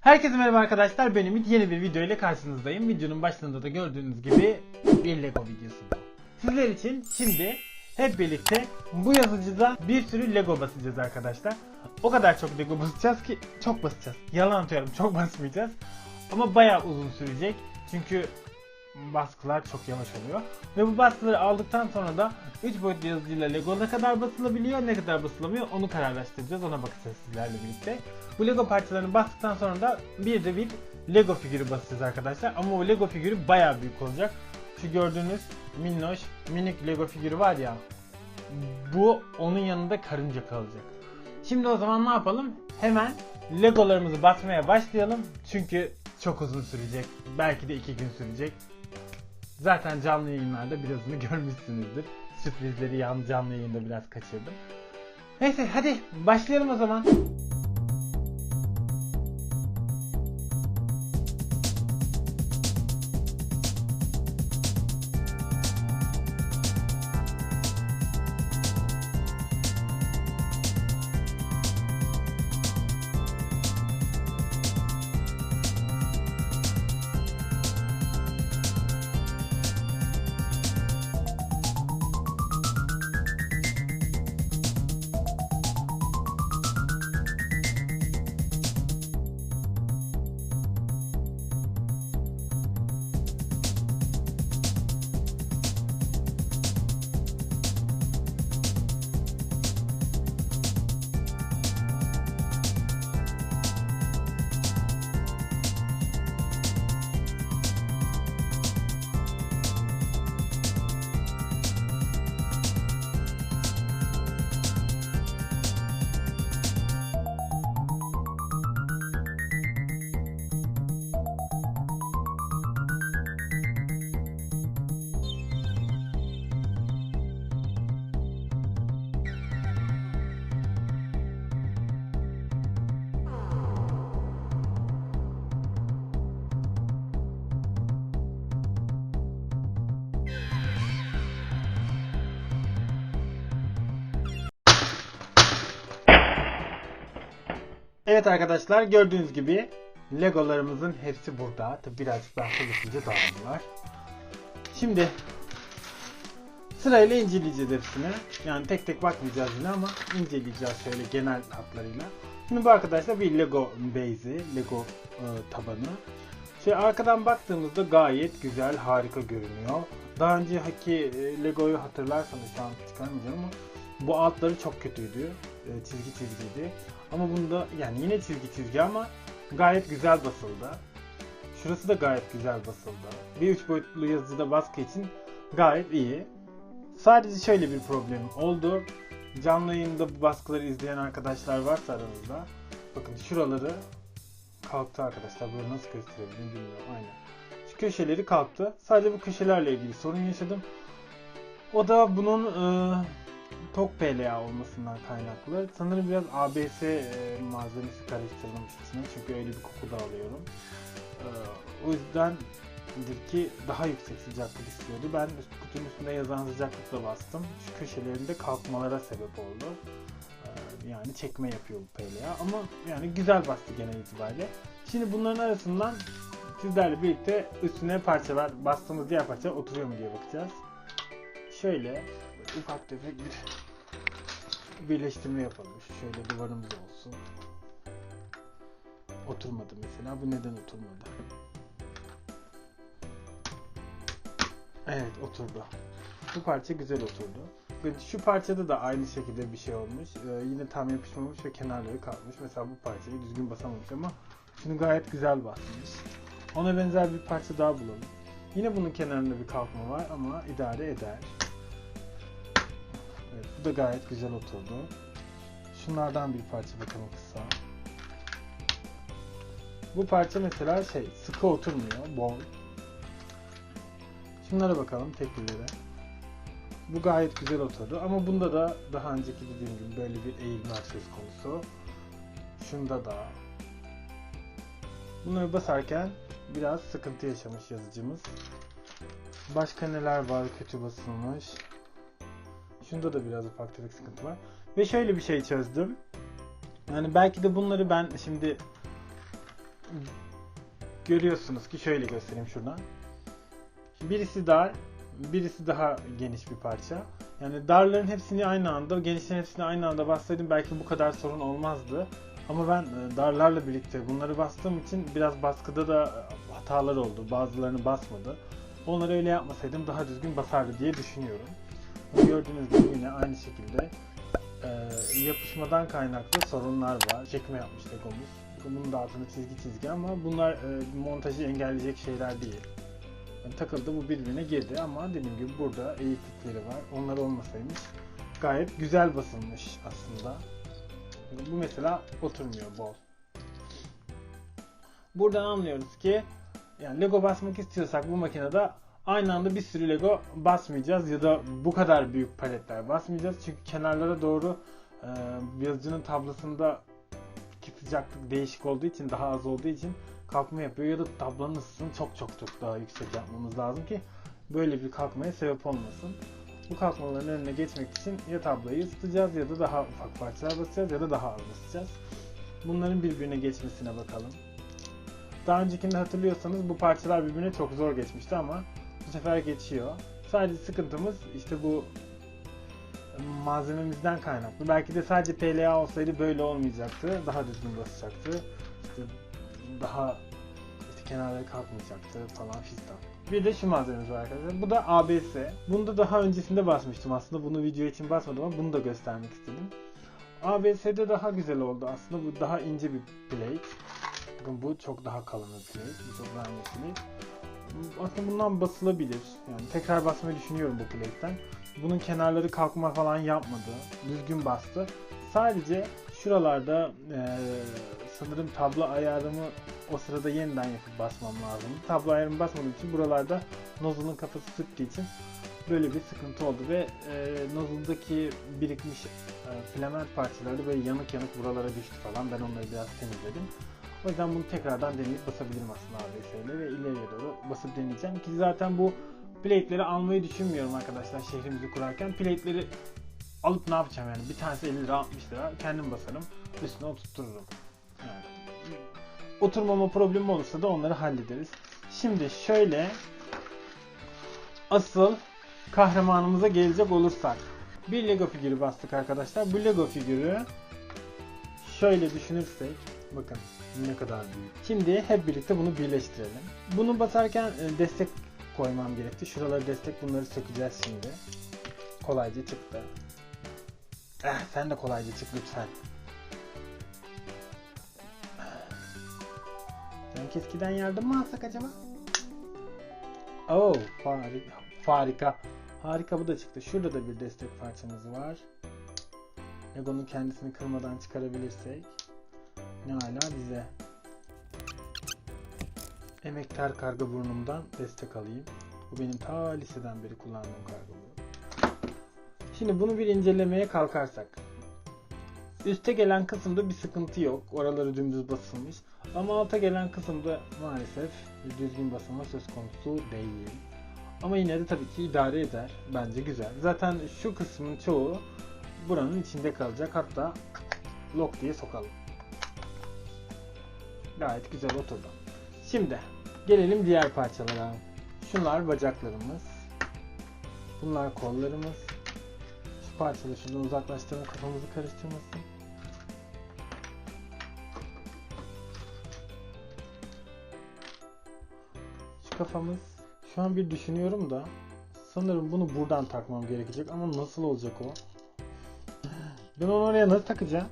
Herkese merhaba arkadaşlar. Ben Ümit. Yeni bir video ile karşınızdayım. Videonun başında da gördüğünüz gibi bir Lego videosu. Sizler için şimdi hep birlikte bu yazıcıda bir sürü Lego basacağız arkadaşlar. O kadar çok Lego basacağız ki çok basacağız. Yalan atıyorum çok basmayacağız. Ama bayağı uzun sürecek. Çünkü baskılar çok yavaş oluyor. Ve bu baskıları aldıktan sonra da 3 boyutlu yazıcıyla Lego ne kadar basılabiliyor ne kadar basılamıyor onu kararlaştıracağız. Ona bakacağız sizlerle birlikte. Bu Lego parçalarını bastıktan sonra da bir de bir Lego figürü basacağız arkadaşlar. Ama o Lego figürü bayağı büyük olacak. Şu gördüğünüz minnoş minik Lego figürü var ya bu onun yanında karınca kalacak. Şimdi o zaman ne yapalım? Hemen Legolarımızı basmaya başlayalım. Çünkü çok uzun sürecek. Belki de iki gün sürecek. Zaten canlı yayınlarda birazını görmüşsünüzdür. Sürprizleri yan canlı yayında biraz kaçırdım. Neyse hadi başlayalım o zaman. Evet arkadaşlar gördüğünüz gibi Legolarımızın hepsi burada. Tabi birazcık daha hızlıca dağıldılar. Şimdi sırayla inceleyeceğiz hepsini. Yani tek tek bakmayacağız yine ama inceleyeceğiz şöyle genel hatlarıyla. Şimdi bu arkadaşlar bir Lego base'i, Lego e, tabanı. Şey arkadan baktığımızda gayet güzel, harika görünüyor. Daha önceki e, Lego'yu hatırlarsanız şu an çıkarmayacağım ama bu altları çok kötüydü. E, çizgi çizgiydi. Ama bunda yani yine çizgi çizgi ama gayet güzel basıldı. Şurası da gayet güzel basıldı. Bir üç boyutlu yazıcıda baskı için gayet iyi. Sadece şöyle bir problem oldu. Canlı yayında bu baskıları izleyen arkadaşlar varsa aranızda. Bakın şuraları kalktı arkadaşlar. Böyle nasıl gösterebilirim bilmiyorum. Aynen. Şu köşeleri kalktı. Sadece bu köşelerle ilgili sorun yaşadım. O da bunun e, tok PLA olmasından kaynaklı. Sanırım biraz ABS e, malzemesi karıştırılmış içine. Çünkü öyle bir koku da alıyorum. E, o yüzdendir ki daha yüksek sıcaklık istiyordu. Ben kutunun üstünde yazan sıcaklıkla bastım. Şu köşelerinde kalkmalara sebep oldu. E, yani çekme yapıyor bu PLA. Ama yani güzel bastı genel itibariyle. Şimdi bunların arasından sizlerle birlikte üstüne parçalar bastığımız diğer parça oturuyor mu diye bakacağız. Şöyle ufak tefek bir birleştirme yapalım. Şöyle duvarımız olsun. Oturmadı mesela. Bu neden oturmadı? Evet oturdu. Bu parça güzel oturdu. Ve şu parçada da aynı şekilde bir şey olmuş. Ee, yine tam yapışmamış ve kenarları kalkmış. Mesela bu parçayı düzgün basamamış ama şunu gayet güzel basmış. Ona benzer bir parça daha bulalım. Yine bunun kenarında bir kalkma var ama idare eder. Evet, bu da gayet güzel oturdu. Şunlardan bir parça bakalım kısa. Bu parça mesela şey sıkı oturmuyor, bol. Şunlara bakalım tekilere. Bu gayet güzel oturdu ama bunda da daha önceki dediğim gibi böyle bir eğilme söz konusu. Şunda da. Bunları basarken biraz sıkıntı yaşamış yazıcımız. Başka neler var kötü basılmış. Şunda da biraz ufak tefek sıkıntı var. Ve şöyle bir şey çözdüm. Yani belki de bunları ben şimdi görüyorsunuz ki şöyle göstereyim şuradan. Birisi dar, birisi daha geniş bir parça. Yani darların hepsini aynı anda, genişlerin hepsini aynı anda bassaydım belki bu kadar sorun olmazdı. Ama ben e, darlarla birlikte bunları bastığım için biraz baskıda da hatalar oldu. Bazılarını basmadı. Onları öyle yapmasaydım daha düzgün basardı diye düşünüyorum. Gördüğünüz gibi yine aynı şekilde e, yapışmadan kaynaklı sorunlar var. Çekme yapmış Legomuz. Bunun da altında çizgi çizgi ama bunlar e, montajı engelleyecek şeyler değil. Yani takıldı bu birbirine girdi ama dediğim gibi burada eğiklikleri var. Onlar olmasaymış gayet güzel basılmış aslında. Bu mesela oturmuyor bol. Buradan anlıyoruz ki yani Lego basmak istiyorsak bu makinede aynı anda bir sürü Lego basmayacağız ya da bu kadar büyük paletler basmayacağız. Çünkü kenarlara doğru e, yazıcının tablasında ki sıcaklık değişik olduğu için daha az olduğu için kalkma yapıyor ya da tablonun ısısını çok çok çok daha yüksek yapmamız lazım ki böyle bir kalkmaya sebep olmasın. Bu kalkmaların önüne geçmek için ya tablayı ısıtacağız ya da daha ufak parçalar basacağız ya da daha az basacağız. Bunların birbirine geçmesine bakalım. Daha öncekinde hatırlıyorsanız bu parçalar birbirine çok zor geçmişti ama sefer geçiyor. Sadece sıkıntımız işte bu malzememizden kaynaklı. Belki de sadece PLA olsaydı böyle olmayacaktı. Daha düzgün basacaktı. İşte daha işte kenarları kalkmayacaktı falan fistan. Bir de şu malzememiz var arkadaşlar. Bu da ABS. Bunu da daha öncesinde basmıştım aslında. Bunu video için basmadım ama bunu da göstermek istedim. ABS'de daha güzel oldu aslında. Bu daha ince bir plate. Bakın bu çok daha kalın bir plate. Bu çok daha ince plate. Aslında bundan basılabilir. Yani tekrar basmayı düşünüyorum bu plate'ten. Bunun kenarları kalkma falan yapmadı. Düzgün bastı. Sadece şuralarda eee, sanırım tablo ayarımı o sırada yeniden yapıp basmam lazım. Tablo ayarımı basmadığım için buralarda nozzle'ın kafası sıktığı için böyle bir sıkıntı oldu ve e, nozzle'daki birikmiş e, filament parçaları böyle yanık yanık buralara düştü falan. Ben onları biraz temizledim. O yüzden bunu tekrardan deneyip basabilirim aslında ABS ile ve ileriye doğru basıp deneyeceğim ki zaten bu plate'leri almayı düşünmüyorum arkadaşlar şehrimizi kurarken. Plate'leri alıp ne yapacağım yani? Bir tanesi 50 lira 60 lira kendim basarım üstüne oturturum. Yani oturmama problemi olursa da onları hallederiz. Şimdi şöyle asıl kahramanımıza gelecek olursak. Bir Lego figürü bastık arkadaşlar. Bu Lego figürü şöyle düşünürsek bakın ne kadar büyük. Şimdi hep birlikte bunu birleştirelim. Bunu basarken e, destek koymam gerekti. Şuraları destek bunları sökeceğiz şimdi. Kolayca çıktı. Eh, sen de kolayca çık lütfen. Sanki eskiden yardım mı alsak acaba? Oo, harika. Harika. Harika bu da çıktı. Şurada da bir destek parçamız var. Lego'nun kendisini kırmadan çıkarabilirsek ne hala bize. Emektar karga burnumdan destek alayım. Bu benim ta liseden beri kullandığım karga burnu. Şimdi bunu bir incelemeye kalkarsak. Üste gelen kısımda bir sıkıntı yok. Oraları dümdüz basılmış. Ama alta gelen kısımda maalesef düzgün basılma söz konusu değil. Ama yine de tabii ki idare eder. Bence güzel. Zaten şu kısmın çoğu buranın içinde kalacak. Hatta lock diye sokalım. Gayet güzel oturdu. Şimdi gelelim diğer parçalara. Şunlar bacaklarımız. Bunlar kollarımız. Şu parçaları şuradan uzaklaştıralım kafamızı karıştırmasın. Şu kafamız. Şu an bir düşünüyorum da sanırım bunu buradan takmam gerekecek ama nasıl olacak o? Ben onu oraya nasıl takacağım?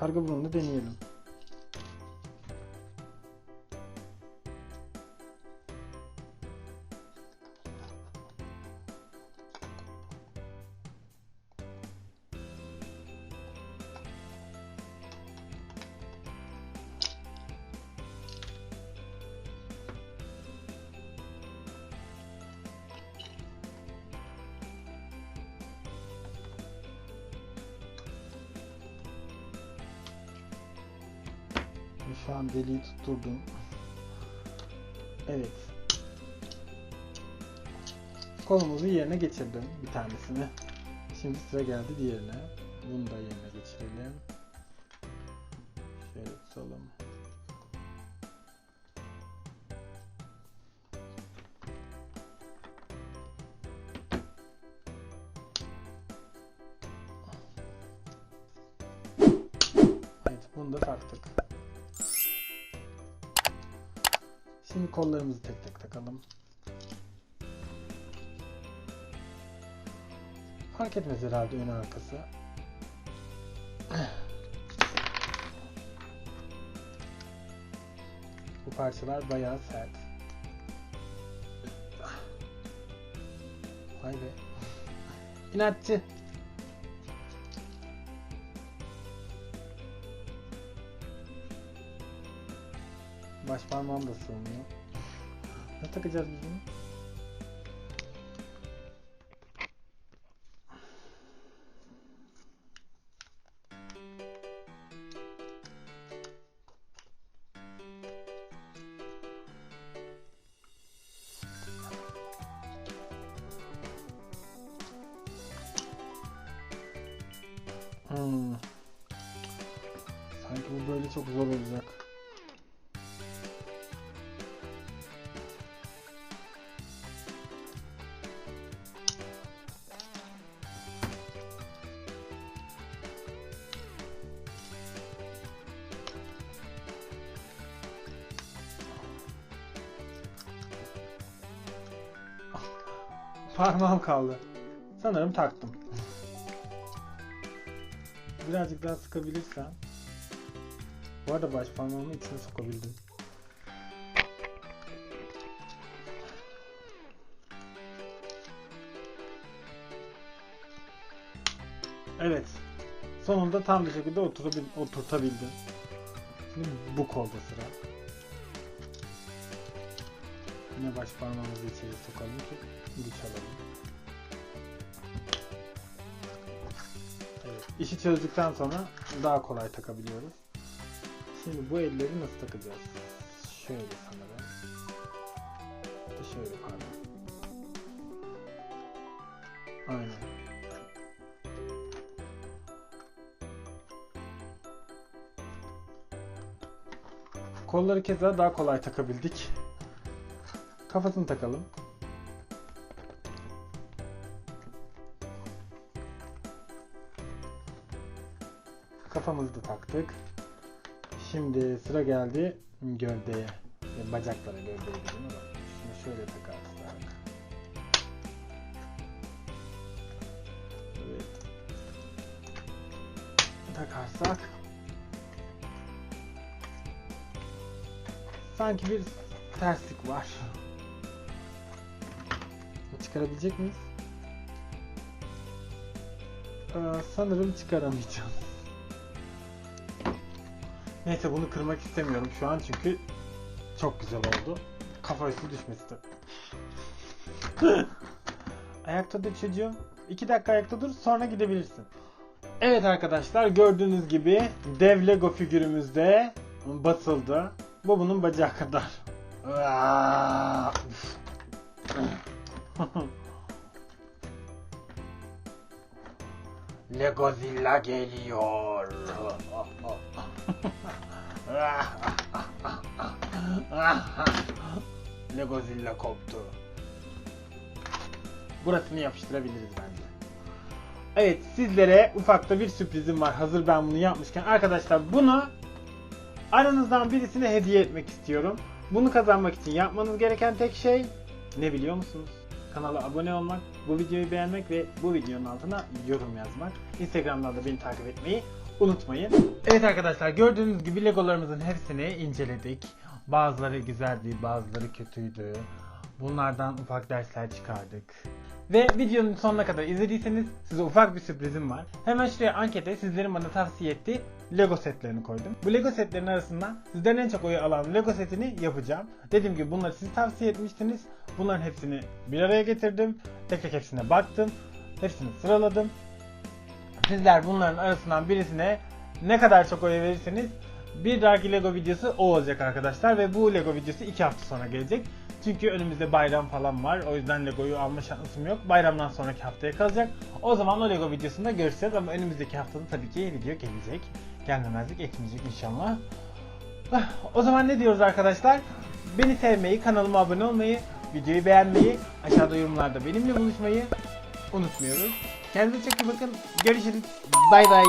Karga burnunu deneyelim. şu an deliği tutturdum. Evet. Konumuzu yerine getirdim bir tanesini. Şimdi sıra geldi diğerine. Bunu da yerine geçirelim. Şöyle tutalım. bunu da taktık. Şimdi kollarımızı tek tek takalım. Fark etmez herhalde ön arkası. Bu parçalar bayağı sert. Vay be. İnatçı. Baş parmağım da sığmıyor. Ne takacağız biz bunu? Hmm. Sanki bu böyle çok zor olacak. Parmağım kaldı. Sanırım taktım. Birazcık daha sıkabilirsem. Bu arada baş parmağımı içine sokabildim. Evet. Sonunda tam bir şekilde oturabil oturtabildim. Şimdi bu kolda sıra. Yine baş parmağımızı içeri sokalım ki güç alalım. Evet, işi çözdükten sonra daha kolay takabiliyoruz. Şimdi bu elleri nasıl takacağız? Şöyle sanırım. Şöyle pardon. Aynen. Kolları keza daha kolay takabildik. Kafasını takalım. Kafamızı da taktık. Şimdi sıra geldi gövdeye. Ya bacaklara gövdeye gidelim ama şunu şöyle takarsak. Evet. Takarsak. Sanki bir terslik var. Çıkarabilecek miyiz? Ee, sanırım çıkaramayacağım. Neyse bunu kırmak istemiyorum şu an çünkü çok güzel oldu. Kafa üstü düşmesi tabii. ayakta dur çocuğum. 2 dakika ayakta dur sonra gidebilirsin. Evet arkadaşlar gördüğünüz gibi dev Lego figürümüz de basıldı. Bu bunun bacağı kadar. Legozilla geliyor. Legozilla koptu. Burasını yapıştırabiliriz bence. Evet sizlere ufakta bir sürprizim var. Hazır ben bunu yapmışken. Arkadaşlar bunu aranızdan birisine hediye etmek istiyorum. Bunu kazanmak için yapmanız gereken tek şey ne biliyor musunuz? Kanala abone olmak, bu videoyu beğenmek ve bu videonun altına yorum yazmak. Instagram'dan da beni takip etmeyi unutmayın. Evet arkadaşlar gördüğünüz gibi legolarımızın hepsini inceledik. Bazıları güzeldi, bazıları kötüydü. Bunlardan ufak dersler çıkardık. Ve videonun sonuna kadar izlediyseniz size ufak bir sürprizim var. Hemen şuraya ankete sizlerin bana tavsiye ettiği Lego setlerini koydum. Bu Lego setlerin arasından sizden en çok oyu alan Lego setini yapacağım. Dediğim gibi bunları siz tavsiye etmiştiniz. Bunların hepsini bir araya getirdim. Tek tek hepsine baktım. Hepsini sıraladım. Sizler bunların arasından birisine ne kadar çok oy verirseniz bir dahaki Lego videosu o olacak arkadaşlar ve bu Lego videosu 2 hafta sonra gelecek. Çünkü önümüzde bayram falan var. O yüzden Lego'yu alma şansım yok. Bayramdan sonraki haftaya kalacak. O zaman o Lego videosunda görüşeceğiz ama önümüzdeki haftada tabii ki video gelecek. Gelmemezlik etmeyecek inşallah. Ah, O zaman ne diyoruz arkadaşlar? Beni sevmeyi, kanalıma abone olmayı, videoyu beğenmeyi, aşağıda yorumlarda benimle buluşmayı unutmuyoruz. Kendinize çok iyi bakın. Görüşürüz. Bay bay.